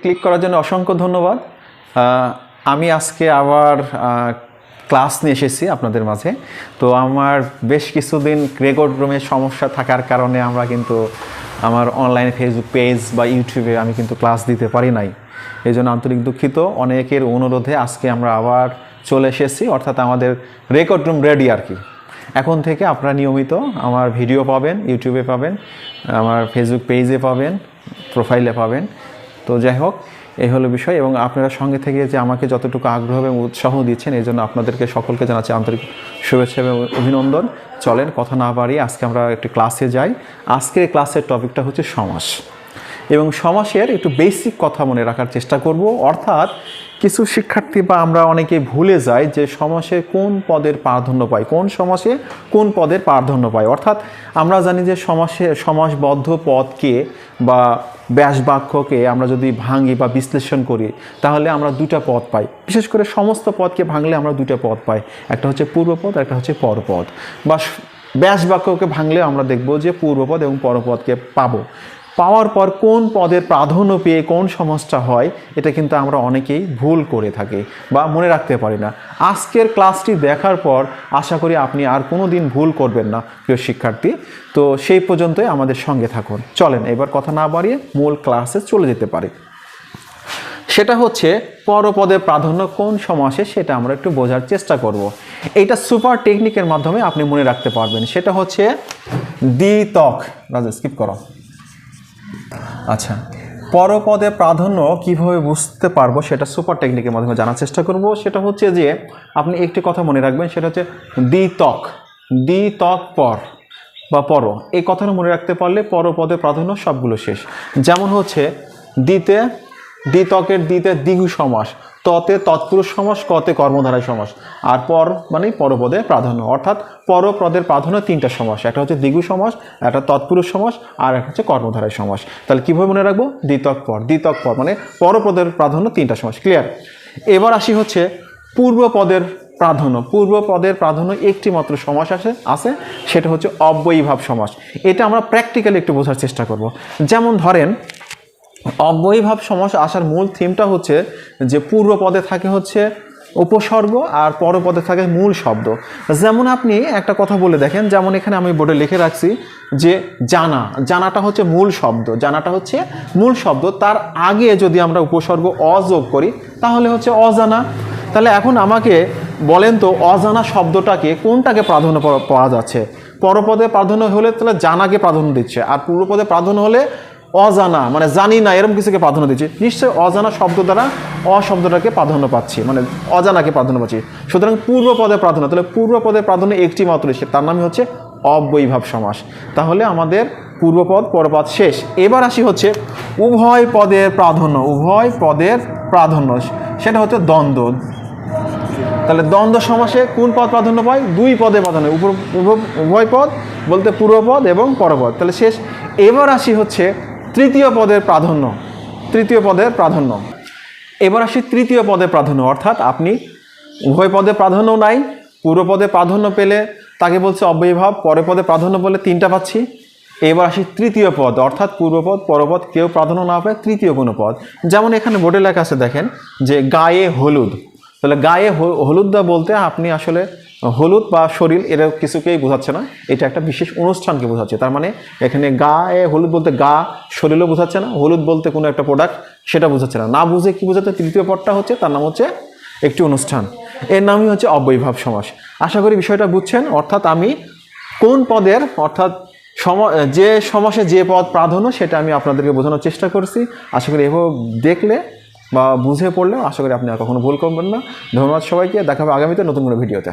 Click করার জন্য অসংখ্য ধন্যবাদ। আমি আজকে আবার ক্লাস নিয়ে এসেছি আপনাদের মাঝে। তো আমার বেশ কিছুদিন রেকর্ড রুমের সমস্যা থাকার কারণে আমরা কিন্তু আমার অনলাইনে ফেসবুক পেজ বা ইউটিউবে আমি কিন্তু ক্লাস দিতে পারি নাই। এই জন্য আন্তরিক দুঃখিত। অনেকের অনুরোধে আজকে আমরা আবার চলে এসেছি, অর্থাৎ আমাদের রেকর্ড রুম রেডি আর কি। এখন থেকে আপনারা নিয়মিত আমার ভিডিও পাবেন ইউটিউবে পাবেন, আমার ফেসবুক পেজে পাবেন প্রোফাইলে পাবেন। তো যাই হোক, এই হলো বিষয় এবং আপনারা সঙ্গে থেকে যে আমাকে যতটুকু আগ্রহ এবং উৎসাহ দিচ্ছেন, এই জন্য আপনাদেরকে সকলকে জানাচ্ছি আন্তরিক শুভেচ্ছা এবং অভিনন্দন। চলেন, কথা না বাড়িয়ে আজকে আমরা একটি ক্লাসে যাই। আজকের ক্লাসের টপিকটা হচ্ছে সমাস। এবং সমাসের একটু বেসিক কথা মনে রাখার চেষ্টা করব। অর্থাৎ কিছু শিক্ষার্থী বা আমরা অনেকে ভুলে যাই যে সমাসে কোন পদের প্রাধান্য পায় কোন সমাসে কোন পদের প্রাধান্য পায় অর্থাৎ আমরা জানি যে সমাসে, সমাসবদ্ধ পদকে বা ব্যাস বাক্যকে আমরা যদি ভাঙি বা বিশ্লেষণ করি, তাহলে আমরা দুটা পদ পাই। বিশেষ করে সমস্ত পদকে ভাঙলে আমরা দুটা পদ পাই। একটা হচ্ছে পূর্বপদ, একটা হচ্ছে পরপদ। বা ব্যাস বাক্যকে ভাঙলে আমরা দেখব যে পূর্বপদ এবং পরপদকে পাবো। পাওয়ার পর কোন পদের প্রাধান্য পেয়ে কোন সমস্যা হয়, এটা কিন্তু আমরা অনেকেই ভুল করে থাকি বা মনে রাখতে পারি না। আজকের ক্লাসটি দেখার পর আশা করি আপনি আর কোনো দিন ভুল করবেন না, প্রিয় শিক্ষার্থী। তো সেই পর্যন্তই আমাদের সঙ্গে থাকুন। চলেন, এবার কথা না বাড়িয়ে মূল ক্লাসে চলে যেতে পারি। সেটা হচ্ছে পরপদের প্রাধান্য কোন সমাসে সেটা আমরা একটু বোঝার চেষ্টা করব। এইটা সুপার টেকনিকের মাধ্যমে আপনি মনে রাখতে পারবেন। সেটা হচ্ছে দ্বিতক। রাজা স্কিপ করো। আচ্ছা পরপদে প্রাধান্য কীভাবে বুঝতে পারব সেটা সুপার টেকনিকের মাধ্যমে জানার চেষ্টা করব। সেটা হচ্ছে যে, আপনি একটি কথা মনে রাখবেন, সেটা হচ্ছে দ্বিতক দ্বিতক পর বা পর, এই কথাটা মনে রাখতে পারলে পরপদে প্রাধান্য সবগুলো শেষ। যেমন হচ্ছে দিতে দ্বিতকের দিতে দ্বিগু সমাস, ততে তৎপুরুষ সমাস, কতে কর্মধারায় সমাস। আর পর মানে পরপদে প্রাধান্য, অর্থাৎ পরপদের প্রাধান্য তিনটা সমাস, একটা হচ্ছে দ্বিগু সমাস, একটা তৎপুরুষ সমাস, আর একটা হচ্ছে কর্মধারায় সমাস। তাহলে কীভাবে মনে রাখব? দ্বিতক পর দ্বিতক পর মানে পরপদের প্রাধান্য তিনটা সমাস ক্লিয়ার এবার আসি হচ্ছে পূর্বপদের প্রাধান্য। পূর্বপদের প্রাধান্য একটি মাত্র সমাস আছে আছে সেটা হচ্ছে অব্যয়ীভাব সমাস। এটা আমরা প্র্যাকটিক্যালি একটু বোঝার চেষ্টা করব। যেমন ধরেন অব্যয়ীভাব সমাস আসার মূল থিমটা হচ্ছে যে পূর্বপদে থাকে হচ্ছে উপসর্গ আর পরপদে থাকে মূল শব্দ। যেমন আপনি একটা কথা বলে দেখেন, যেমন এখানে আমি বোর্ডে লিখে রাখছি যে জানা। জানাটা হচ্ছে মূল শব্দ। জানাটা হচ্ছে মূল শব্দ। তার আগে যদি আমরা উপসর্গ অযোগ করি, তাহলে হচ্ছে অজানা। তাহলে এখন আমাকে বলেন তো, অজানা শব্দটাকে কোনটাকে প্রাধান্য পাওয়া যাচ্ছে? পরপদে প্রাধান্য হলে তাহলে জানাকে প্রাধান্য দিচ্ছে। আর পূর্বপদে প্রাধান্য হলে অজানা মানে জানি না, এরকম কিছুকে প্রাধান্য দিচ্ছি। নিশ্চয়ই অজানা শব্দ দ্বারা অশব্দটাকে প্রাধান্য পাচ্ছি মানে অজানাকে প্রাধান্য পাচ্ছি। সুতরাং পূর্বপদে প্রাধান্য, তাহলে পূর্বপদে প্রাধান্য একটি মাত্র সে তার নামই হচ্ছে অব্যয়ীভাব সমাস। তাহলে আমাদের পূর্বপদ পরপদ শেষ। এবার আসি হচ্ছে উভয় পদের প্রাধান্য, উভয় পদের প্রাধান্য। সেটা হচ্ছে দ্বন্দ্ব। তাহলে দ্বন্দ্ব সমাসে কোন পদ প্রাধান্য পায় দুই পদে প্রাধান্য, উভয় পদ বলতে পূর্বপদ এবং পরপদ তাহলে শেষ। এবার আসি হচ্ছে তৃতীয় পদের প্রাধান্য, তৃতীয় পদের প্রাধান্য। এবার আসি তৃতীয় পদের প্রাধান্য, অর্থাৎ আপনি উভয় পদে প্রাধান্য নাই পূর্বপদে প্রাধান্য পেলে তাকে বলছে অব্যয়ভাব পরে পদে প্রাধান্য বলে তিনটা পাচ্ছি। এবার আসি তৃতীয় পদ, অর্থাৎ পূর্বপদ পরপদ কেউ প্রাধান্য না পায় তৃতীয় কোনো পদ। যেমন এখানে বোর্ডে লেখা আছে দেখেন যে গায়ে হলুদ। তাহলে গায়ে হলুদ হলুদদা বলতে আপনি আসলে হলুদ বা শরীর, এরা কিছুকেই বোঝাচ্ছে না। এটা একটা বিশেষ অনুষ্ঠানকে বোঝাচ্ছে। তার মানে এখানে গায়ে হলুদ বলতে গা, শরীরও বোঝাচ্ছে না। হলুদ বলতে কোনো একটা প্রোডাক্ট সেটা বোঝাচ্ছে না। না বুঝে কি বোঝাচ্ছে? তৃতীয় পদটা হচ্ছে, তার নাম হচ্ছে একটি অনুষ্ঠান। এর নামই হচ্ছে অব্যয়ভাব সমাস। আশা করি বিষয়টা বুঝছেন। অর্থাৎ আমি কোন পদের, অর্থাৎ সম, যে সমাসে যে পদ প্রাধান্য, সেটা আমি আপনাদেরকে বোঝানোর চেষ্টা করছি। আশা করি এভাবে দেখলে বা বুঝে পড়লে, আশা করি আপনি আর কখনো ভুল করবেন না। ধন্যবাদ সবাইকে। দেখা হবে আগামীতে নতুন কোনো ভিডিওতে।